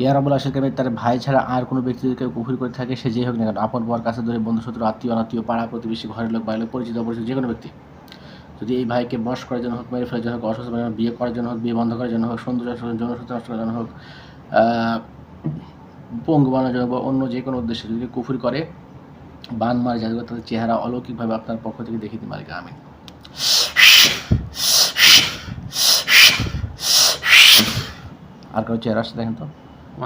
ইয়া রবুল আশির তার ভাই ছাড়া আর কোনো ব্যক্তিদেরকে কুফুরি করে থাকে, সে যে হোক না কেন, আপন বর কাছে ধরে বন্ধু, শত্রু, আত্মীয়, অনাত্মীয়, পাড়া প্রতিবেশী, ঘরের লোক বাইরে পরিচিত, অপরিচিত, যে কোনো ব্যক্তি। যদি এই ভাইকে বশ করার জন্য হোক, মেরে ফেলার জন্য হোক, অসুস্থ বিয়ে করার জন্য হোক, বিয়ে বন্ধ করার জন্য হোক, সৌন্দর্য সত্য নষ্ট করার জন্য হোক পঙ্গু বানানোর জন্য বা অন্য যে কোনো উদ্দেশ্যে যদি কুফুরি করে, বান মার, জাদুঘর, তাদের চেহারা অলৌকিকভাবে আপনার পক্ষ থেকে দেখিয়ে দিন, মালিক, আমিন। আর কারও চেহারা আসছে দেখেন তো?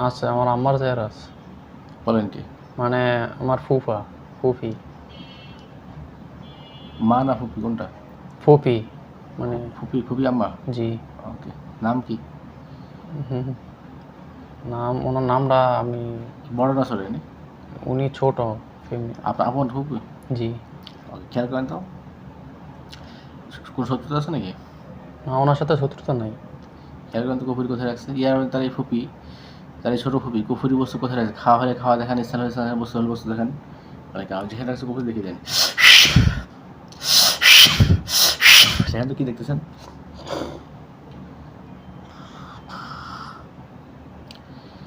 আছে আমার আম্মার চেহারা আছে। বলেন কি? মানে আমার ফুফা ফুফি। মা না ফুপি কোনটা? ফুফি মানে ফুপি ফুপি আম্মা? জি। ওকে নাম কি। নাম ওনার নামটা আমি বড় না সরে উনি ছোট আপনার আপন ফুপি জি। ওকে খেয়াল করেন তো। কোন শত্রুতা আছে নাকি? না ওনার সাথে শত্রুতা নাই। খেয়াল করেন তো কুফুরি কোথায় রাখছে ইয়ার তার এই ফুপি তার এই ছোটো ফুপি কুফুরি বস্তু কোথায় রাখছে খাওয়া হলে খাওয়া দেখান স্থান হলে স্থান বস্তু হলে বস্তু দেখান। মানে কাউ যেখানে রাখছে কুফুরি দেখিয়ে দেন। সেখানে তো কি দেখতেছেন?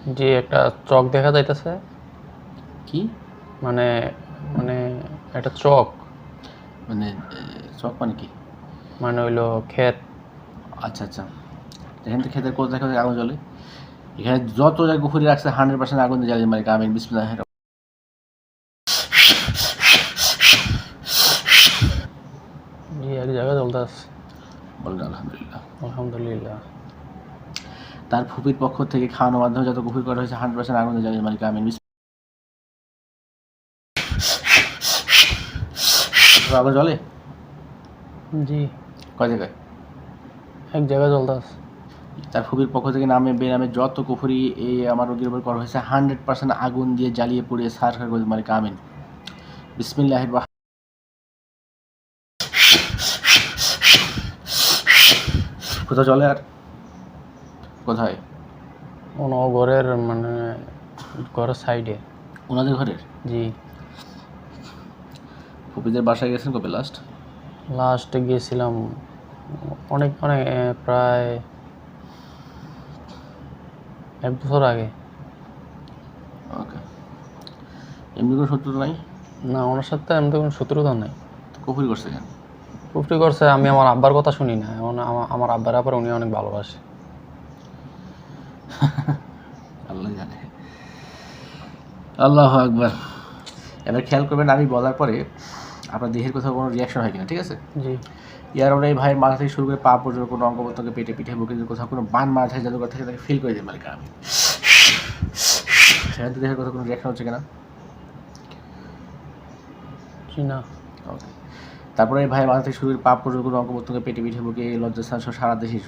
যে একটা চক দেখা যাইতেছে। কি? মানে মানে একটা চক। মানে চক মানে কি? মানে হইল ক্ষেত। আচ্ছা আচ্ছা। এখান থেকে খেতে কোথায় কোথায় আগুন জ্বলে। এখানে যত জায়গায় কুফুরি রাখছে হান্ড্রেড পার্সেন্ট আগুন জ্বালিয়ে মালিক আমিন বিসমিল্লাহ জি এক জায়গায় জ্বলতেছে বলেন আলহামদুলিল্লাহ। আলহামদুলিল্লাহ। তার ফুপির পক্ষ থেকে খাওয়ানোর মাধ্যমে যত কুফুরি করা হয়েছে হান্ড্রেড পার্সেন্ট আগুন জ্বালিয়ে মালিক আমিন বিসমিল্লাহ। আগুন জ্বলে জি। কয় জায়গায়? এক জায়গায় জ্বলতেছে তার ফুপির পক্ষ থেকে নামে বেনামে যত কুফুরি এই আমার রোগীর উপর করা হয়েছে হান্ড্রেড পার্সেন্ট আগুন দিয়ে জ্বালিয়ে পুড়িয়ে সার খার করে মালিক আমিন। বিসমিল্লাহির রহ- কোথাও চলে আর? কোথায়? ওনার ঘরের মানে ঘরের সাইডে। ওনাদের ঘরের? জি। ফুপিদের বাসায় গেছেন কবে লাস্ট লাস্টে গিয়েছিলাম অনেক অনেক প্রায় এক বছর আগে। ওকে। এমনি কোনো শত্রুতা নাই? না ওনার সাথে এমনি কোনো শত্রুতা নেই। কুফুরি করছে কেন? পুষ্টি করছে আমি আমার আব্বার কথা শুনি না। এখন আমার- আমার আব্বার আবার উনি অনেক ভালোবাসে। আল্লাহ জানে। আল্লাহ আকবার। এবার খেয়াল করবেন আমি বলার পরে আপনার দেহের কোথাও কোনো রিয়াকশন হয় কিনা ঠিক আছে? জি। ইয়ার আমরা এই ভাইয়ের মাথা থেকে শুরু করে পা পর্যন্ত কোনো অঙ্গ প্রত্যঙ্গে পেটে পিঠে বুকে কোথাও কোনো বান মাথায় জাদুঘর থেকে তাকে ফিল করে দিই মালিক আমি সেখান থেকে দেহের কোথাও কোনো রিয়াকশন হচ্ছে কিনা না ওকে তারপরে এই ভাইয়ের মাথা থেকে শুরু করে পা পর্যন্ত কোনো অঙ্গ প্রত্যঙ্গে পেটে পিঠে বুকে লজ্জাস্থান সহ সারা দেশে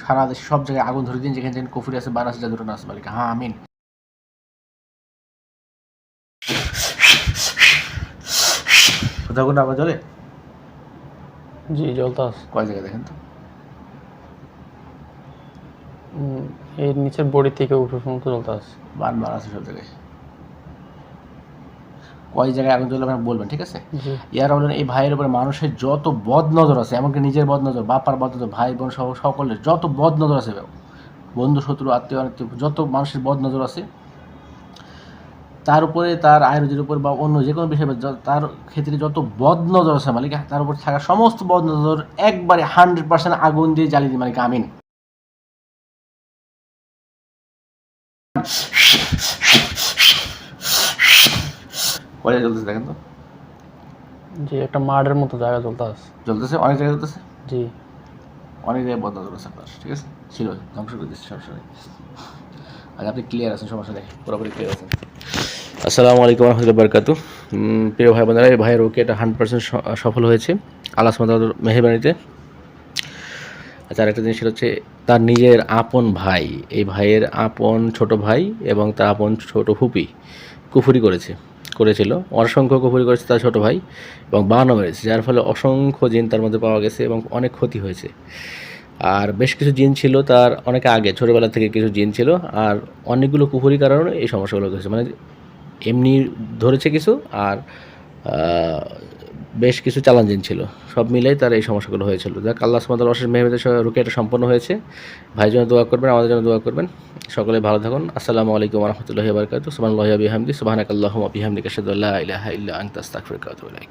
সারা দেশে সব জায়গায় আগুন ধরে দিন যেখানে যেখানে কফুরি আছে বান আছে জাদুটা আছে মালিক হ্যাঁ আমিন কোথাও আগুন জ্বলে জি জলতাস কয় জায়গায় দেখেন তো? এই নিচের বডি থেকে উপর পর্যন্ত জলতাস বান আছে সব জায়গায়। কয় জায়গায় আগুন জ্বলে আপনারা বলবেন ঠিক আছে? ইয়ার বলেন এই ভাইয়ের উপরে মানুষের যত বদ নজর আছে এমনকি নিজের বদ নজর বাপার বদ নজর ভাই বোন সহ সকলের যত বদ নজর আছে বন্ধু শত্রু আত্মীয় আত্মীয় যত মানুষের বদ নজর আছে তার উপরে তার আয়ুর্বেদের উপর বা অন্য যে কোনো বিষয়ে তার ক্ষেত্রে যত বদ নজর আছে মালিক তার উপর থাকা সমস্ত বদ নজর একবারে হান্ড্রেড পার্সেন্ট আগুন দিয়ে জ্বালিয়ে দিই মালিক আমিন। কয় জ্বলতেছে দেখেন তো। জি একটা মাঠের মতো জায়গা জলতাস জ্বলতেছে অনেক জায়গায় জ্বলতেছে জি। অনেক জায়গায় বদলা করেছে আপনার ঠিক আছে? ছিল ধ্বংস করে দিচ্ছে সমস্যা নেই। আজ আপনি ক্লিয়ার আছেন সমস্যা নেই পুরোপুরি ক্লিয়ার আছেন। আসসালামু আলাইকুম রহমতুল্লাহ বরকাতু। প্রিয় ভাই বোনেরা এই ভাইয়ের ওকে এটা হান্ড্রেড পার্সেন্ট সফল হয়েছে। আল্লাহ সুমাদ মেহরবানিতে। আচ্ছা আরেকটা জিনিস হচ্ছে তার নিজের আপন ভাই। এই ভাইয়ের আপন ছোট ভাই এবং তার আপন ছোট ফুপি কুফুরি করেছে, করেছিল। অসংখ্য কুফুরি করেছে তার ছোট ভাই এবং বানও মেরেছে, যার ফলে অসংখ্য জিন তার মধ্যে পাওয়া গেছে এবং অনেক ক্ষতি হয়েছে। আর বেশ কিছু জিন ছিল তার অনেক আগে, ছোটোবেলা থেকে কিছু জিন ছিল, আর অনেকগুলো কুফুরি কারণে এই সমস্যাগুলো হয়েছে। মানে এমনি ধরেছে কিছু আর বেশ কিছু চ্যালেঞ্জিং ছিল। সব মিলেই তার এই সমস্যাগুলো হয়েছিল। যাক, আল্লাহ সুমাতাল অশেষ মেহমেদের রুকিয়াটা সম্পন্ন হয়েছে। ভাই জন্য দোয়া করবেন, আমাদের জন্য দোয়া করবেন। সকলে ভালো থাকুন। আসসালামু আলাইকুম রহমতুল্লাহি বারকাতু সুবহানাল্লাহি বিহামদি, সুবহানাকাল্লাহুম্মা আল্লাহ আশহাদু আল্লা ইলাহা ইল্লা আনতা, আস্তাগফিরুকা ওয়া আতুবু ইলাইক।